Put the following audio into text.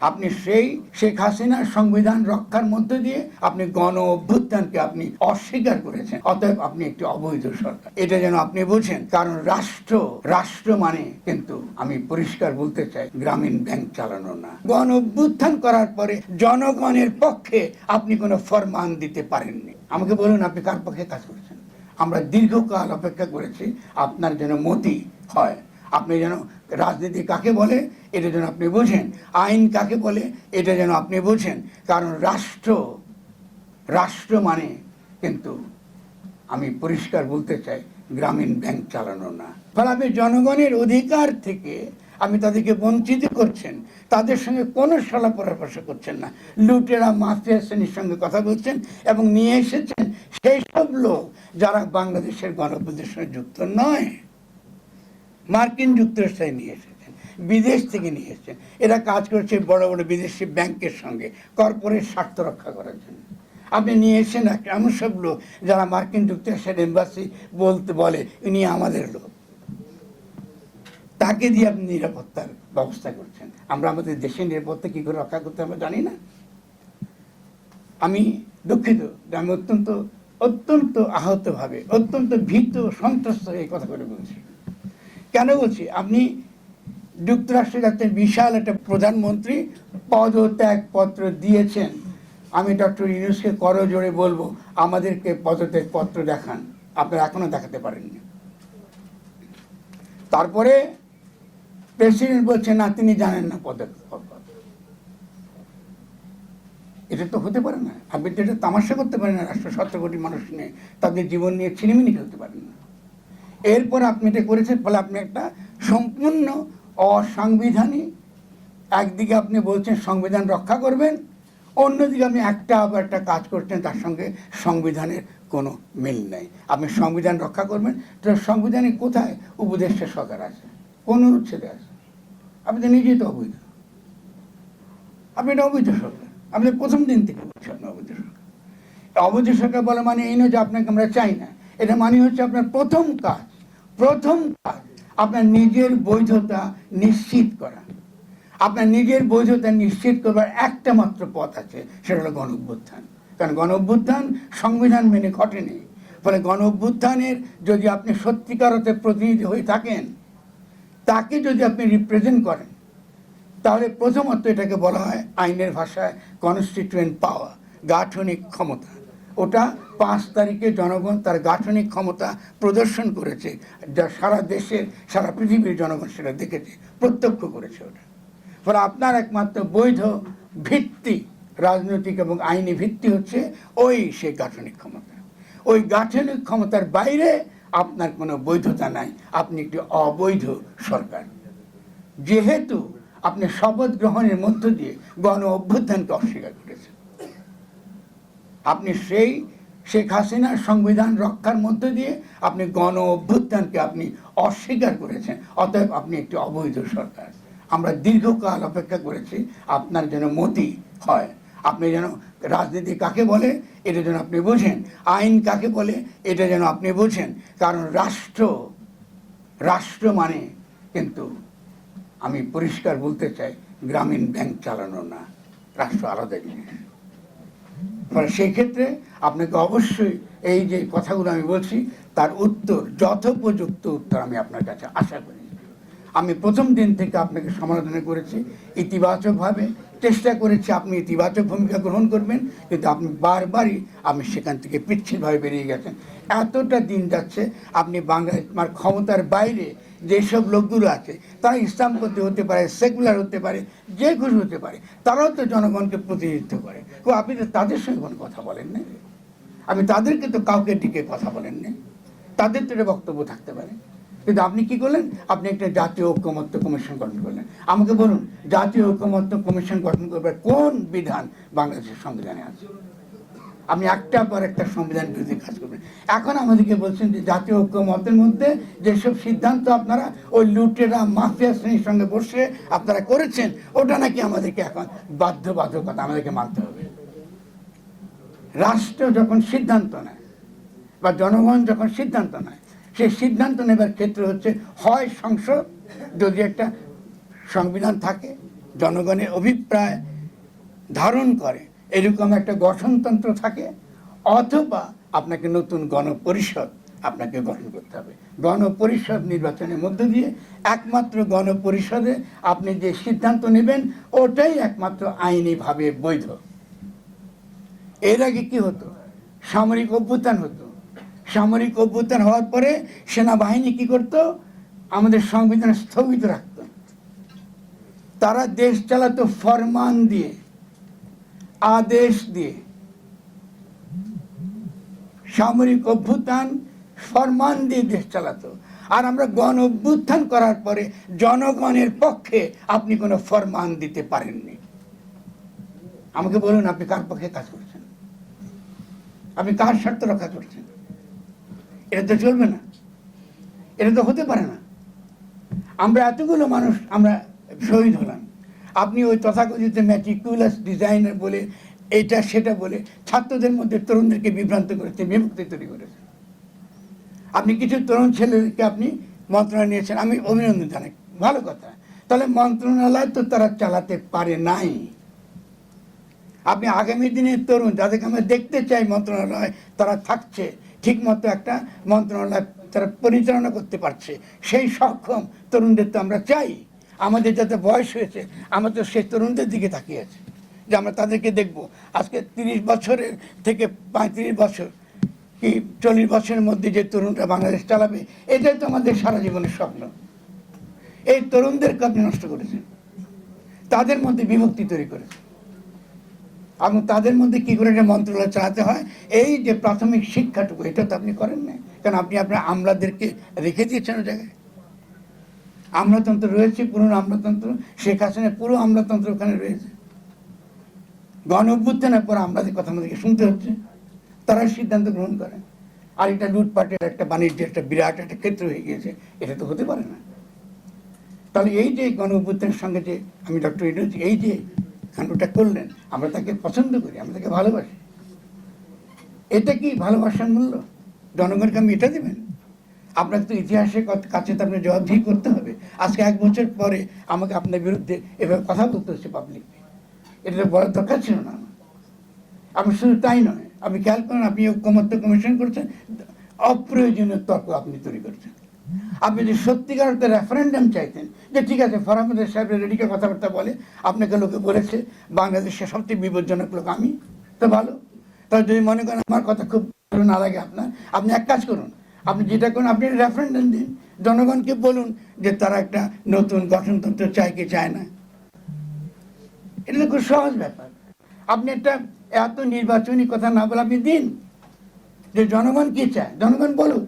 আপনি সেই শেখ হাসিনার সংবিধান রক্ষার মধ্য দিয়ে আপনি গণ অভ্যুত্থানকে আপনি অস্বীকার করেছেন। অতএব আপনি একটি অবৈধ সরকার। এটা যেন আপনি বুঝেন, কারণ রাষ্ট্র রাষ্ট্র মানে কিন্তু আমি পরিষ্কার বলতে চাই, গ্রামীণ ব্যাংক চালানো না। গণ অভ্যুত্থান করার পরে জনগণের পক্ষে আপনি কোনো ফরমান দিতে পারেননি। আমাকে বলুন, আপনি কার পক্ষে কাজ করছেন? আমরা দীর্ঘকাল অপেক্ষা করেছি, আপনার যেন মতি হয়। আপনি যেন রাজনীতি কাকে বলে, এটা যেন আপনি বোঝেন। আইন কাকে বলে, এটা যেন আপনি বোঝেন। কারণ রাষ্ট্র রাষ্ট্র মানে কিন্তু, আমি পরিষ্কার বলতে চাই, গ্রামীণ ব্যাংক চালানো না। ফলে আপনি জনগণের অধিকার থেকে আমি তাদেরকে বঞ্চিত করছেন। তাদের সঙ্গে কোনো সলা পরামর্শ করছেন না। লুটেরা, মাফিয়া শ্রেণির সঙ্গে কথা বলছেন এবং নিয়ে এসেছেন সেই সব লোক যারা বাংলাদেশের গণপ্রদের সঙ্গে যুক্ত নয়। মার্কিন যুক্তরাষ্ট্রে নিয়ে এসেছেন, বিদেশ থেকে নিয়ে এসেছেন। এরা কাজ করছে বড় বড় বিদেশি ব্যাংকের সঙ্গে কর্পোরেট স্বার্থ রক্ষা করার জন্য। আপনি নিয়ে এসেছেন এমন সব লোক যারা মার্কিন যুক্তরাষ্ট্রের এম্বাসি বলতে বলে, ইনি আমাদের লোক। তাকে দিয়ে আপনি নিরাপত্তার ব্যবস্থা করছেন। আমরা আমাদের দেশের নিরাপত্তা কী করে রক্ষা করতে আমরা জানি না। আমি দুঃখিত যে আমি অত্যন্ত অত্যন্ত আহতভাবে, অত্যন্ত ভীত সন্ত্রস্ত এই কথা করে বলছি। কেন বলছি? আপনি যুক্তরাষ্ট্রের একটা বিশাল একটা প্রধানমন্ত্রী পদত্যাগ পত্র দিয়েছেন। আমি ডক্টর ইউনুসকে করজোড়ে বলব, আমাদেরকে পদত্যাগ পত্র দেখান। আপনারা এখনও দেখাতে পারেননি। তারপরে প্রেসিডেন্ট বলছে, না, তিনি জানেন না পত্র এটা তো হতে পারে না। আপনি তো এটা তামাশা করতে পারেন না রাষ্ট্র সতেরো কোটি মানুষ নিয়ে। তাদের জীবন নিয়ে ছিনিমিনি খেলতে পারেন না। এরপর আপনি এটা করেছেন, ফলে আপনি একটা সম্পূর্ণ অসাংবিধানিক, একদিকে আপনি বলছেন সংবিধান রক্ষা করবেন, অন্যদিকে আপনি একটা আবার একটা কাজ করছেন, তার সঙ্গে সংবিধানের কোনো মিল নেই। আপনি সংবিধান রক্ষা করবেন, তো সংবিধানে কোথায়? উপদেষ্টা সরকার আছে, কোন অনুচ্ছেদে আছে। আপনি তো নিজেই তো অবৈধ। আপনি এটা অবৈধ সরকার। আপনি প্রথম দিন থেকে বলছেন অবৈধ সরকার। অবৈধ সরকার বলা মানে এই নয় যে আপনাকে আমরা চাই না। এটা মানে হচ্ছে আপনার প্রথম কাজ। প্রথম কাজ, আপনার নিজের বৈধতা নিশ্চিত করা। আপনার নিজের বৈধতা নিশ্চিত করবার একটা মাত্র পথ আছে, সেটা হলো গণ অভ্যুত্থান। কারণ গণ অভ্যুত্থান সংবিধান মেনে ঘটেনি। ফলে গণ অভ্যুত্থানের যদি আপনি সত্যিকার অর্থে প্রতিনিধি হয়ে থাকেন, তাকে যদি আপনি রিপ্রেজেন্ট করেন, তাহলে প্রথমত এটাকে বলা হয় আইনের ভাষায় কনস্টিটিউয়েন্ট পাওয়া গাঠনিক ক্ষমতা। ওটা পাঁচ তারিখে জনগণ তার গাঠনিক ক্ষমতা প্রদর্শন করেছে, যা সারা দেশের, সারা পৃথিবীর জনগণ সেটা দেখেছে, প্রত্যক্ষ করেছে ওটা। ফলে আপনার একমাত্র বৈধ ভিত্তি, রাজনৈতিক এবং আইনি ভিত্তি হচ্ছে ওই সেই গাঠনিক ক্ষমতা। ওই গাঠনিক ক্ষমতার বাইরে আপনার কোনো বৈধতা নাই, আপনি একটি অবৈধ সরকার। যেহেতু আপনি শপথ গ্রহণের মধ্য দিয়ে গণ অভ্যুত্থানকে অস্বীকার করেছেন। আপনি সেই শেখ হাসিনার সংবিধান রক্ষার মধ্য দিয়ে আপনি গণ অভ্যুত্থানকে আপনি অস্বীকার করেছেন। অতএব আপনি একটি অবৈধ সরকার। আমরা দীর্ঘকাল অপেক্ষা করেছি আপনার যেন মতি হয়। আপনি যেন রাজনীতি কাকে বলে, এটা যেন আপনি বোঝেন। আইন কাকে বলে, এটা যেন আপনি বোঝেন। কারণ রাষ্ট্র রাষ্ট্র মানে কিন্তু আমি পরিষ্কার বলতে চাই, গ্রামীণ ব্যাংক চালানো না। রাষ্ট্র আলাদা জিনিস। ফলে সেই ক্ষেত্রে আপনাকে অবশ্যই এই যে কথাগুলো আমি বলছি, তার উত্তর, যথোপযুক্ত উত্তর আমি আপনার কাছে আশা করি। আমি প্রথম দিন থেকে আপনাকে সমালোচনা করেছি, ইতিবাচকভাবে চেষ্টা করেছি, আপনি ইতিবাচক ভূমিকা গ্রহণ করবেন, কিন্তু আপনি বারবারই আপনি সেখান থেকে পিচ্ছিলভাবে বেরিয়ে গেছেন। এতটা দিন যাচ্ছে, আপনি বাংলার ক্ষমতার বাইরে যেসব লোকগুলো আছে, তারা ইসলামপন্থী হতে পারে, সেকুলার হতে পারে, যে খুশি হতে পারে, তারাও তো জনগণকে প্রতিনিধিত্ব করে। তো আপনি তো তাদের সঙ্গে কোনো কথা বলেন না আপনি তাদেরকে তো কাউকে ডেকে কথা বলেন না তাদের তো বক্তব্য থাকতে পারে। কিন্তু আপনি কি করলেন? আপনি একটা জাতীয় ঐক্যমত্য কমিশন গঠন করলেন। আমাকে বলুন, জাতীয় ঐক্যমত্য কমিশন গঠন করবার কোন বিধান বাংলাদেশের সংবিধানে আছে? আপনি একটা পর একটা সংবিধান বিরোধী কাজ করবেন এখন আমাদেরকে বলছেন যে জাতীয় ঐক্যমতের মধ্যে যেসব সিদ্ধান্ত আপনারা ওই লুটেরা, মাফিয়া শ্রেণির সঙ্গে বসে আপনারা করেছেন, ওটা নাকি আমাদেরকে এখন বাধ্যবাধকতা আমাদেরকে মানতে হবে। রাষ্ট্র যখন সিদ্ধান্ত নেয় বা জনগণ যখন সিদ্ধান্ত নেয়, সেই সিদ্ধান্ত নেবার ক্ষেত্রে হচ্ছে হয় সংসদ, যদি একটা সংবিধান থাকে, জনগণের অভিপ্রায় ধারণ করে, এরকম একটা গঠনতন্ত্র থাকে, অথবা আপনাকে নতুন গণপরিষদ আপনাকে গঠন করতে হবে। গণপরিষদ নির্বাচনের মধ্য দিয়ে একমাত্র গণপরিষদে আপনি যে সিদ্ধান্ত নেবেন, ওটাই একমাত্র আইনিভাবে বৈধ। এর আগে কি হতো? সামরিক অভ্যুত্থান হতো। সামরিক অভ্যুত্থান হওয়ার পরে সেনাবাহিনী কি করত? আমাদের সংবিধান স্থগিত রাখত। তারা দেশ চালাতো ফরমান দিয়ে, আদেশ দিয়ে। সামরিক অভ্যুত্থান ফরমান দিয়ে দেশ চালাতো। আর আমরা গণ অভ্যুত্থান করার পরে জনগণের পক্ষে আপনি কোনো ফরমান দিতে পারেননি। আমাকে বলুন, আপনি কার পক্ষে কাজ করছেন? আপনি কার স্বার্থ রক্ষা করছেন? এটা তো চলবে না। এটা তো হতে পারে না। আমরা এতগুলো মানুষ, আমরা শহীদ হলাম। আপনি ওই তথাকথিত ম্যাট্রিকুলাস ডিজাইনার বলে এটা সেটা বলে ছাত্রদের মধ্যে তরুণদেরকে বিভ্রান্ত করেছে বিভক্তি তৈরি করেছেন আপনি কিছু তরুণ ছেলেদেরকে আপনি মন্ত্রণালয় নিয়েছেন, আমি অভিনন্দন জানাই। ভালো কথা। তাহলে মন্ত্রণালয় তো তারা চালাতে পারে নাই। আপনি আগামী দিনের তরুণ, যাদেরকে আমরা দেখতে চাই মন্ত্রণালয়, তারা থাকছে, ঠিকমতো একটা মন্ত্রণালয় তারা পরিচালনা করতে পারছে। সেই সক্ষম তরুণদের তো আমরা চাই। আমাদের যাতে বয়স হয়েছে, আমরা তো সেই তরুণদের দিকে তাকিয়ে আছি। যে আমরা তাদেরকে দেখব। আজকে তিরিশ বছরের থেকে পঁয়ত্রিশ বছর কি চল্লিশ বছরের মধ্যে যে তরুণরা বাংলাদেশ চালাবে, এটাই তো আমাদের সারা জীবনের স্বপ্ন। এই তরুণদেরকে আপনি নষ্ট করেছেন তাদের মধ্যে বিভক্তি তৈরি করেছেন এবং তাদের মধ্যে কি করে একটা মন্ত্রণালয় চালাতে হয়, এই যে প্রাথমিক শিক্ষাটুকু, এটা তো আপনি করেন না কারণ আপনি আপনার আমলাদেরকে রেখে দিয়েছেন ওই জায়গায়? আমলাতন্ত্র রয়েছে, পুরনো আমলাতন্ত্র। শেখ হাসিনের পুরো আমলাতন্ত্র ওখানে রয়েছে। গণ অভ্যুত্থানের পর আমলাদের কথা আমাদেরকে শুনতে হচ্ছে, তারা সিদ্ধান্ত গ্রহণ করেন আর এটা লুটপাটের একটা বাণিজ্যের একটা বিরাট একটা ক্ষেত্র হয়ে গিয়েছে, এটা তো হতে পারে না। তাহলে এই যে গণ অভ্যুত্থানের সঙ্গে যে আমি ডক্টর ইডুজ এই যে কাণ্ডটা করলেন, আমরা তাকে পছন্দ করি, আমরা তাকে ভালোবাসি। এটা কি ভালোবাসার মূল্য? জনগণকে আমি এটা দেবেন? আপনাকে তো ইতিহাসের কাছে তো আপনার জবাবদিহি করতে হবে। আজকে এক বছর পরে আমাকে আপনার বিরুদ্ধে এভাবে কথা বলতে হচ্ছে পাবলিককে এটা বলার দরকার ছিল না। আপনি শুধু তাই নয়, আপনি খেয়াল করেন, আপনি ঐক্যমত্য কমিশন করছেন, অপ্রয়োজনীয় তর্ক আপনি তৈরি করছেন। আপনি যদি সত্যিকার অর্থে রেফারেন্ডাম চাইতেন, যে ঠিক আছে ফরামদের সাহেব রেডিকে কথাবার্তা বলে, আপনাকে লোকে বলেছে বাংলাদেশের সবচেয়ে বিপজ্জনক লোক আমি, তো ভালো। তাহলে যদি মনে করেন আমার কথা খুব ভালো না লাগে আপনার, আপনি এক কাজ করুন, আপনি যেটা করুন, আপনি রেফারেন্ডাম দিন। জনগণকে বলুন যে তারা একটা নতুন গঠনতন্ত্র চায় কি চায় না। এটা তো খুব সহজ ব্যাপার। আপনি একটা এত নির্বাচনী কথা না বলে আপনি দিন যে জনগণ কি চায়? জনগণ বলুক।